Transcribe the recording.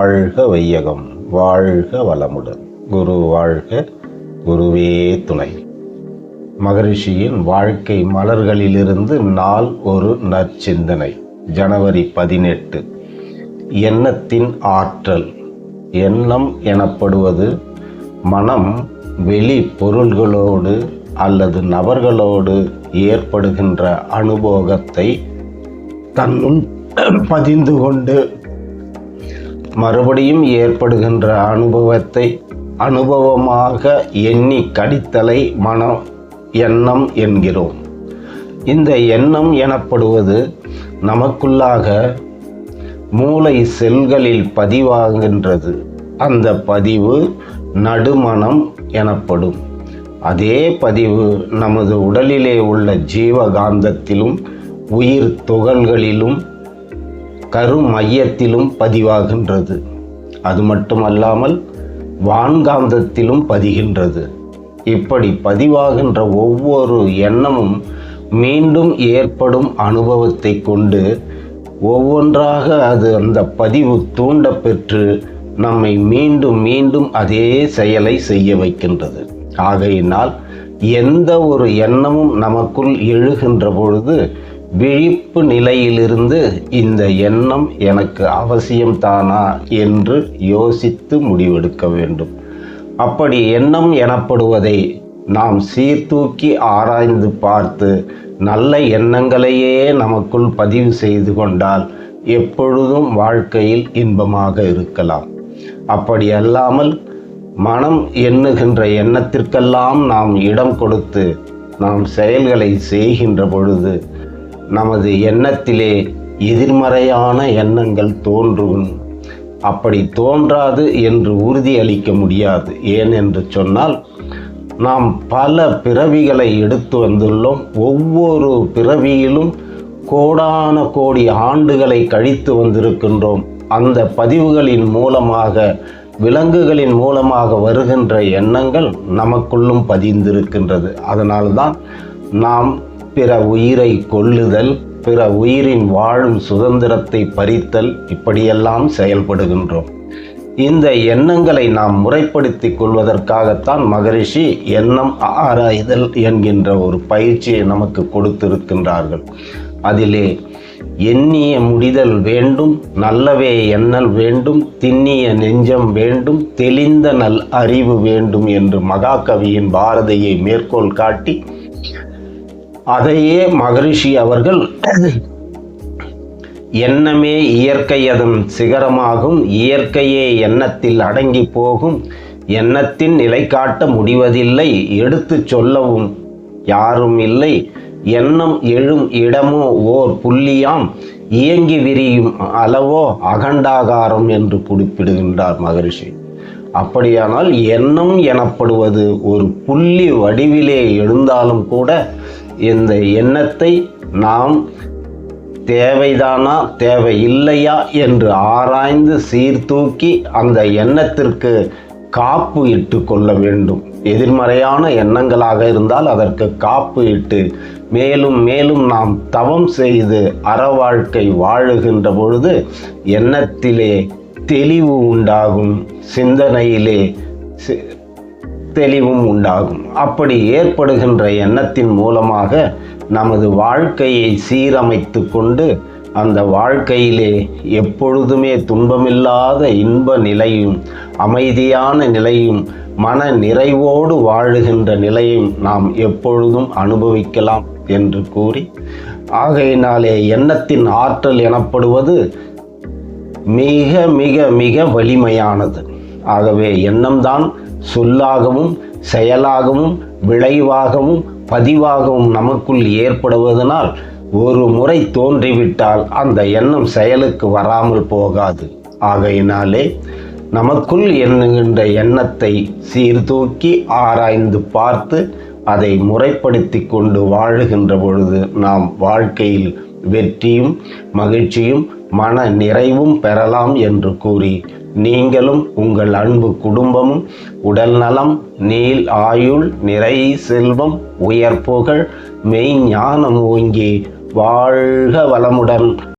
வாழ்க வையகம் வாழ்க வளமுடன். குரு வாழ்க குருவே துணை. மகரிஷியின் வாழ்க்கை மலர்களிலிருந்து நாள் ஒரு நற்சிந்தனை. ஜனவரி பதினெட்டு. எண்ணத்தின் ஆற்றல். எண்ணம் எனப்படுவது மனம் வெளி பொருள்களோடு அல்லது நபர்களோடு ஏற்படுகின்ற அனுபவத்தை தன்னுள் பதிந்து கொண்டு மறுபடியும் ஏற்படுகின்ற அனுபவத்தை அனுபவமாக எண்ணி கடித்தலை மனம் எண்ணம் என்கிறோம். இந்த எண்ணம் எனப்படுவது நமக்குள்ளாக மூளை செல்களில் பதிவாகின்றது. அந்த பதிவு நடுமணம் எனப்படும். அதே பதிவு நமது உடலிலே உள்ள ஜீவகாந்தத்திலும் உயிர் துகள்களிலும் கரு மையத்திலும் பதிவாகின்றது. அது மட்டுமல்லாமல் வான்காந்தத்திலும் பதிகின்றது. இப்படி பதிவாகின்ற ஒவ்வொரு எண்ணமும் மீண்டும் ஏற்படும் அனுபவத்தை கொண்டு ஒவ்வொன்றாக அது அந்த பதிவு தூண்ட பெற்று நம்மை மீண்டும் மீண்டும் அதே செயலை செய்ய வைக்கின்றது. ஆகையினால் எந்த ஒரு எண்ணமும் நமக்குள் எழுகின்ற பொழுது விழிப்பு நிலையிலிருந்து இந்த எண்ணம் எனக்கு அவசியம்தானா என்று யோசித்து முடிவெடுக்க வேண்டும். அப்படி எண்ணம் எனப்படுவதை நாம் சீர்தூக்கி ஆராய்ந்து பார்த்து நல்ல எண்ணங்களையே நமக்குள் பதிவு செய்து கொண்டால் எப்பொழுதும் வாழ்க்கையில் இன்பமாக இருக்கலாம். அப்படி அல்லாமல் மனம் எண்ணுகின்ற எண்ணத்திற்கெல்லாம் நாம் இடம் கொடுத்து நாம் செயல்களை செய்கின்ற பொழுது நமது எண்ணத்திலே எதிர்மறையான எண்ணங்கள் தோன்றும். அப்படி தோன்றாது என்று உறுதியளிக்க முடியாது. ஏன் என்று சொன்னால் நாம் பல பிறவிகளை எடுத்து வந்துள்ளோம். ஒவ்வொரு பிறவியிலும் கோடான கோடி ஆண்டுகளை கழித்து வந்திருக்கின்றோம். அந்த பதிவுகளின் மூலமாக விலங்குகளின் மூலமாக வருகின்ற எண்ணங்கள் நமக்குள்ளும் பதிந்திருக்கின்றது. அதனால்தான் நாம் பிற உயிரை கொல்லுதல் பிற உயிரின் வாழும் சுதந்திரத்தை பறித்தல் இப்படியெல்லாம் செயல்படுகின்றோம். இந்த எண்ணங்களை நாம் முறைப்படுத்தி கொள்வதற்காகத்தான் மகரிஷி எண்ணம் ஆராய்தல் என்கின்ற ஒரு பயிற்சியை நமக்கு கொடுத்திருக்கின்றார்கள். அதிலே எண்ணிய முடிதல் வேண்டும் நல்லவே எண்ணல் வேண்டும் திண்ணிய நெஞ்சம் வேண்டும் தெளிந்த நல் அறிவு வேண்டும் என்று மகாகவியின் பாரதியை மேற்கோள் காட்டி அதையே மகரிஷி அவர்கள் எண்ணமே இயற்கை அதன் சிகரமாகும். இயற்கையே எண்ணத்தில் அடங்கி போகும். எண்ணத்தின் நிலை காட்ட முடிவதில்லை. எடுத்து சொல்லவும் யாரும் இல்லை. எண்ணம் எழும் இடமோ ஓர் புள்ளியாம். இயங்கி விரியும் அளவோ அகண்டாகாரம் என்று குறிப்பிடுகின்றார் மகரிஷி. அப்படியானால் எண்ணம் எனப்படுவது ஒரு புள்ளி வடிவிலே எழுந்தாலும் கூட இந்த எண்ணத்தை நாம் தேவைதானா தேவை இல்லையா என்று ஆராய்ந்து சீர்தூக்கி அந்த எண்ணத்திற்கு காப்பு இட்டு கொள்ள வேண்டும். எதிர்மறையான எண்ணங்களாக இருந்தால் அதற்கு காப்பு இட்டு மேலும் மேலும் நாம் தவம் செய்து அறவாழ்க்கை வாழுகின்ற பொழுது எண்ணத்திலே தெளிவு உண்டாகும். சிந்தனையிலே தெளிவும் உண்டாகும். அப்படி ஏற்படுகின்ற எண்ணத்தின் மூலமாக நமது வாழ்க்கையை சீரமைத்து கொண்டு அந்த வாழ்க்கையிலே எப்பொழுதுமே துன்பமில்லாத இன்ப நிலையும் அமைதியான நிலையும் மன நிறைவோடு வாழுகின்ற நிலையும் நாம் எப்பொழுதும் அனுபவிக்கலாம் என்று கூறி ஆகையினாலே எண்ணத்தின் ஆற்றல் எனப்படுவது மிக மிக மிக வலிமையானது. ஆகவே எண்ணம்தான் சொல்லாகவும் செயலாகவும் விளைவாகவும் பதிவாகவும் நமக்குள் ஏற்படுவதனால் ஒரு முறை தோன்றிவிட்டால் அந்த எண்ணம் செயலுக்கு வராமல் போகாது. ஆகையினாலே நமக்குள் எண்ணுகின்ற எண்ணத்தை சீர்தூக்கி ஆராய்ந்து பார்த்து அதை முறைப்படுத்தி கொண்டு வாழுகின்ற பொழுது நாம் வாழ்க்கையில் வெற்றியும் மகிழ்ச்சியும் மன நிறைவும் பெறலாம் என்று கூறி நீங்களும் உங்கள் அன்பு குடும்பமும் உடல் நலம் நீள் ஆயுள் நிறை செல்வம் உயர் புகழ் மெய்ஞானம் ஓங்கி வாழ்க வளமுடன்.